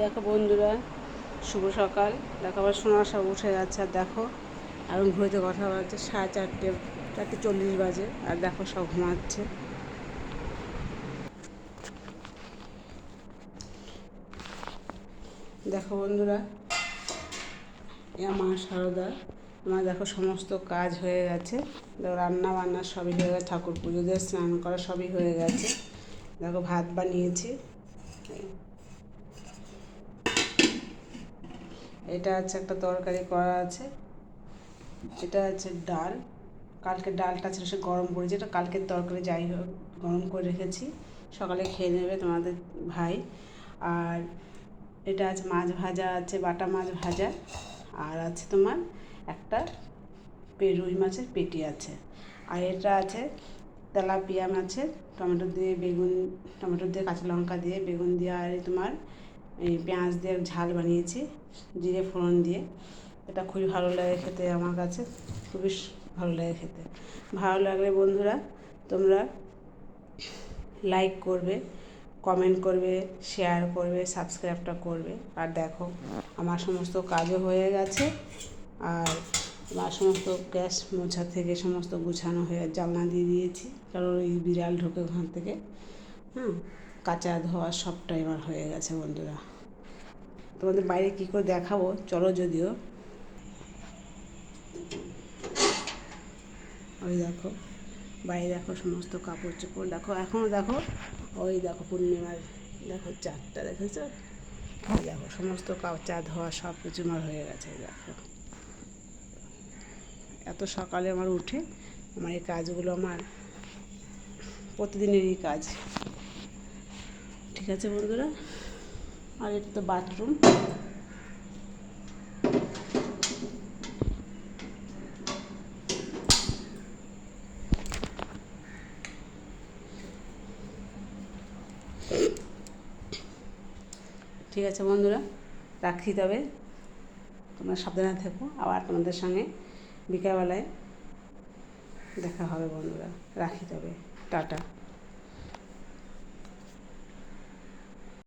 দেখো বন্ধুরা, শুভ সকাল। দেখো আবার সোনার সব উঠে যাচ্ছে, আর দেখো এখন ঘুরতে কথা বলছে, সাড়ে চারটে চারটে চল্লিশ বাজে, আর দেখো সব ঘুমাচ্ছে। দেখো বন্ধুরা, এ মা সারদা। আমার দেখো সমস্ত কাজ হয়ে গেছে। দেখো রান্না বান্না সবই হয়ে গেছে, ঠাকুর পুজো দিয়ে স্নান করা সবই হয়ে গেছে। দেখো ভাত বানিয়েছি। এটা আছে একটা তরকারি করা আছে। এটা আছে ডাল। কালকে ডালটা ছিল, সে গরম করেছি। এটা কালকের তরকারি যাই হোক, গরম করে রেখেছি। সকালে খেয়ে নেবে তোমাদের ভাই। আর এটা আছে মাছ ভাজা আছে, বাটা মাছ ভাজা। আর আছে তোমার একটা রুই মাছের পেটি আছে। আর এটা আছে তেলাপিয়া মাছের টমেটো দিয়ে বেগুন টমেটো দিয়ে কাঁচা লঙ্কা দিয়ে বেগুন দিয়ে আর তোমার এই পেঁয়াজ দিয়ে ঝাল বানিয়েছি, জিরে ফোড়ন দিয়ে। এটা খুবই ভালো লাগে খেতে আমার কাছে, খুবই ভালো লাগে খেতে। ভালো লাগলে বন্ধুরা তোমরা লাইক করবে কমেন্ট করবে শেয়ার করবে সাবস্ক্রাইবটা করবে। আর দেখো, আমার সমস্ত কাজও হয়ে গেছে। আর আমার সমস্ত গ্যাস মোছা থেকে সমস্ত গুছানো হয়ে, জানলা দিয়ে দিয়েছি। কারণ ওই বিড়াল ঢোকে ওখান থেকে। হুম। কাঁচা ধোয়া সবটাই আমার হয়ে গেছে, বন্ধুরা। তোমাদের বাইরে কী করে দেখাবো? চলো যদিও। ওই দেখো, বাইরে দেখো সমস্ত কাপড় চোপড়। দেখো এখনও দেখো, ওই দেখো পূর্ণিমার, দেখো চারটা দেখেছ? দেখো, সমস্ত চা, ধোয়া সব কিছু আমার হয়ে গেছে দেখো। এত সকালে আমার উঠে আমার এই কাজগুলো আমার প্রতিদিনেরই কাজ। ঠিক আছে বন্ধুরা। আর এটা তো বাথরুম ঠিক আছে বন্ধুরা রাখি তবে। তোমরা সাবধানে থেকো, আবার তোমাদের সঙ্গে বিকালবেলায় দেখা হবে বন্ধুরা। রাখি তবে। টাটা।